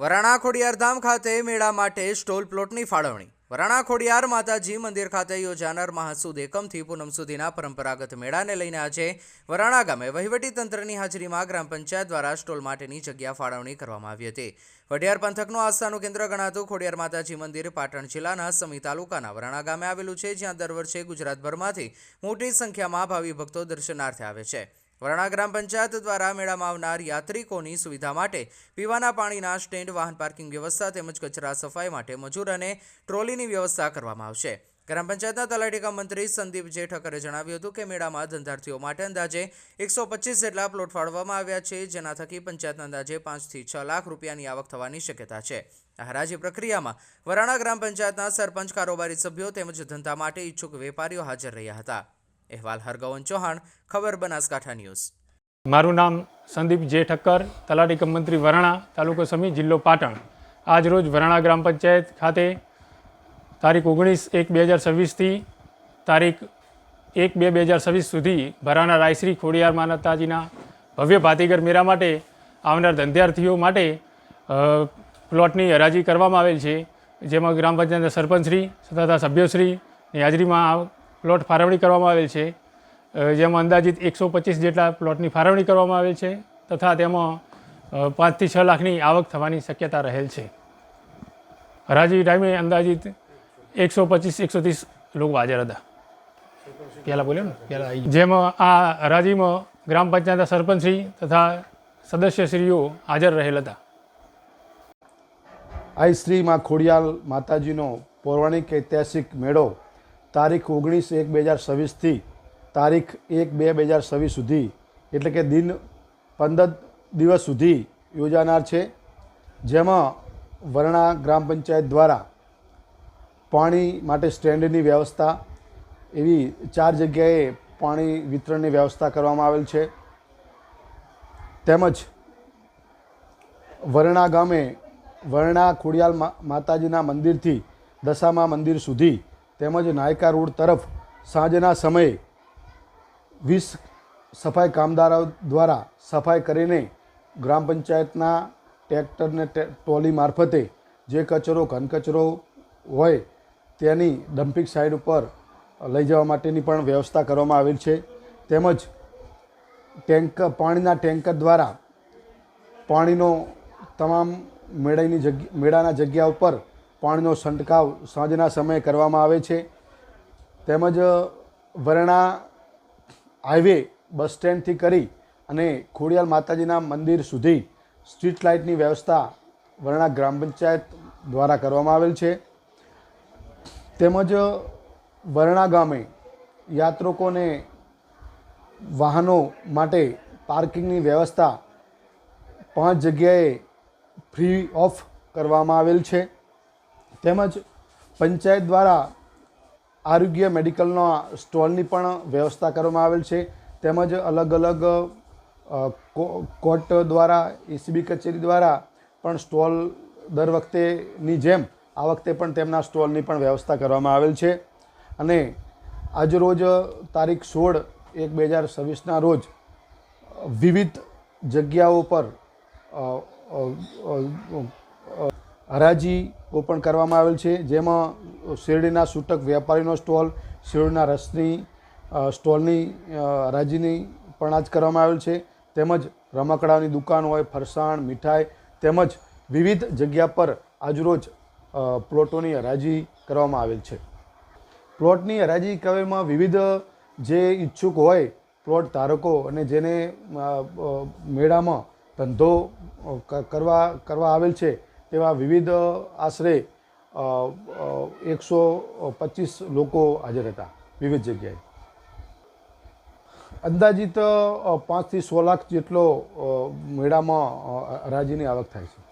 વરાણા ખોડિયારધામ ખાતે મેળા માટે સ્ટોલ પ્લોટની ફાળવણી. વરાણા ખોડિયાર માતાજી મંદિર ખાતે યોજાનાર મહાસુદ એકમથી પૂનમ સુધીના પરંપરાગત મેળાને લઈને આજે વરાણા ગામે વહીવટી તંત્રની હાજરીમાં ગ્રામ પંચાયત દ્વારા સ્ટોલ માટેની જગ્યા ફાળવણી કરવામાં આવી હતી. વઢિયાર પંથકનું આસ્થાનું કેન્દ્ર ગણાતું ખોડિયાર માતાજી મંદિર પાટણ જિલ્લાના સમી તાલુકાના વરાણા ગામે આવેલું છે, જ્યાં દર વર્ષે ગુજરાતભરમાંથી મોટી સંખ્યામાં ભાવિ ભક્તો દર્શનાર્થે આવે છે. વરાણા ગ્રામ પંચાયત દ્વારા મેળામાં આવનાર યાત્રિકોની સુવિધા માટે પીવાના પાણીના સ્ટેન્ડ, વાહન પાર્કિંગ વ્યવસ્થા તેમજ કચરા સફાઈ માટે મજૂર અને ટ્રોલીની વ્યવસ્થા કરવામાં આવશે. ગ્રામ પંચાયતના તલાટીકા મંત્રી સંદીપ જે ઠક્કરે જણાવ્યું હતું કે મેળામાં ધંધાર્થીઓ માટે અંદાજે એકસો પચીસ જેટલા પ્લોટ ફાળવવામાં આવ્યા છે, જેના થકી પંચાયતના અંદાજે પાંચથી છ લાખ રૂપિયાની આવક થવાની શક્યતા છે. આ હરાજી પ્રક્રિયામાં વરાણા ગ્રામ પંચાયતના સરપંચ, કારોબારી સભ્યો તેમજ ધંધા માટે ઈચ્છુક વેપારીઓ હાજર રહ્યા હતા. અહેવાલ હરગવન ચૌહાણ, ખબર બનાસકાંઠા ન્યૂઝ. મારું નામ સંદીપ જે ઠક્કર તલાટી કમ મંત્રી વરાણા, તાલુકો સમી, જિલ્લો પાટણ. આજ રોજ વરાણા ગ્રામ પંચાયત ખાતે તારીખ ઓગણીસ એક બે હજાર છવ્વીસથી તારીખ એક બે બે હજાર છવ્વીસ સુધી ભરાના રાયશ્રી ખોડિયાર માનતાજીના ભવ્ય ભાતીગર મેળા માટે આવનાર ધંધાર્થીઓ માટે પ્લોટની હરાજી કરવામાં આવેલ છે. જેમાં ગ્રામ પંચાયતના સરપંચશ્રી તથા સભ્યશ્રીની હાજરીમાં પ્લોટ ફાળવણી કરવામાં આવેલ છે. જેમાં અંદાજિત એકસો પચીસ જેટલા પ્લોટની ફાળવણી કરવામાં આવેલ છે તથા તેમાં પાંચથી છ લાખની આવક થવાની શક્યતા રહેલ છે. હરાજી ટાઈમે અંદાજિત એકસો પચીસ, એકસો ત્રીસ લોકો હાજર હતા. પહેલાં બોલ્યો ને? પહેલાં જેમાં આ હરાજીમાં ગ્રામ પંચાયતના સરપંચશ્રી તથા સદસ્યશ્રીઓ હાજર રહેલ હતા. આઈ શ્રી માં ખોડિયાલ માતાજીનો પૌરાણિક ઐતિહાસિક મેળો તારીખ ઓગણીસ એક બે હજાર છવ્વીસથી તારીખ એક બે બે હજાર છવ્વીસ સુધી, એટલે કે દિન પંદર દિવસ સુધી યોજાનાર છે. જેમાં વરણા ગ્રામ પંચાયત દ્વારા પાણી માટે સ્ટેન્ડની વ્યવસ્થા, એવી ચાર જગ્યાએ પાણી વિતરણની વ્યવસ્થા કરવામાં આવેલ છે. તેમજ વરણા ગામે, વરણા ખોડિયાલ માતાજીના મંદિરથી દશામા મંદિર સુધી તેમજ નાયકા રોડ તરફ સાંજના સમયે વીસ સફાઈ કામદારો દ્વારા સફાઈ કરીને ગ્રામ પંચાયતના ટ્રેક્ટરને ટ્રોલી મારફતે જે કચરો ઘનકચરો હોય તેની ડમ્પિંગ સાઇડ ઉપર લઈ જવા માટેની પણ વ્યવસ્થા કરવામાં આવેલ છે. તેમજ ટેન્કર પાણીના ટેન્કર દ્વારા પાણીનો તમામ મેળાની જગ્યા, મેળાના જગ્યા ઉપર પાણીનો છંટકાવ સાંજના સમયે કરવામાં આવે છે. તેમજ વરણા હાઈવે બસ સ્ટેન્ડથી કરી અને ખોડિયાલ માતાજીના મંદિર સુધી સ્ટ્રીટ લાઇટની વ્યવસ્થા વરણા ગ્રામ પંચાયત દ્વારા કરવામાં આવેલ છે. તેમજ વરણા ગામે યાત્રિકોને વાહનો માટે પાર્કિંગની વ્યવસ્થા પાંચ જગ્યાએ ફ્રી ઓફ કરવામાં આવેલ છે. તેમજ પંચાયત દ્વારા આરોગ્ય મેડિકલના સ્ટોલની પણ વ્યવસ્થા કરવામાં આવેલ છે. તેમજ અલગ અલગ કોર્ટ દ્વારા એસીબી કચેરી દ્વારા પણ સ્ટોલ દર વખતેની જેમ આ વખતે પણ તેમના સ્ટોલની પણ વ્યવસ્થા કરવામાં આવેલ છે. અને આજરોજ તારીખ સોળ એક બે હજાર છવ્વીસના રોજ વિવિધ જગ્યાઓ પર હરાજીઓ પણ કરવામાં આવેલ છે, જેમાં શેરડીના સૂટક વેપારીનો સ્ટોલ, શેરડીના રસની સ્ટોલની હરાજીની પણ આજ કરવામાં આવેલ છે. તેમજ રમકડાની દુકાન હોય, ફરસાણ, મીઠાઈ તેમજ વિવિધ જગ્યા પર આજરોજ પ્લોટોની હરાજી કરવામાં આવેલ છે. પ્લોટની હરાજી કવેમાં વિવિધ જે ઈચ્છુક હોય, પ્લોટ ધારકો અને જેને મેળામાં ધંધો કરવા કરવા આવેલ છે તેવા વિવિધ આશરે એકસો પચીસ લોકો હાજર હતા વિવિધ જગ્યાએ. અંદાજિત પાંચથી સો લાખ જેટલો મેળામાં રાજીની આવક થાય છે.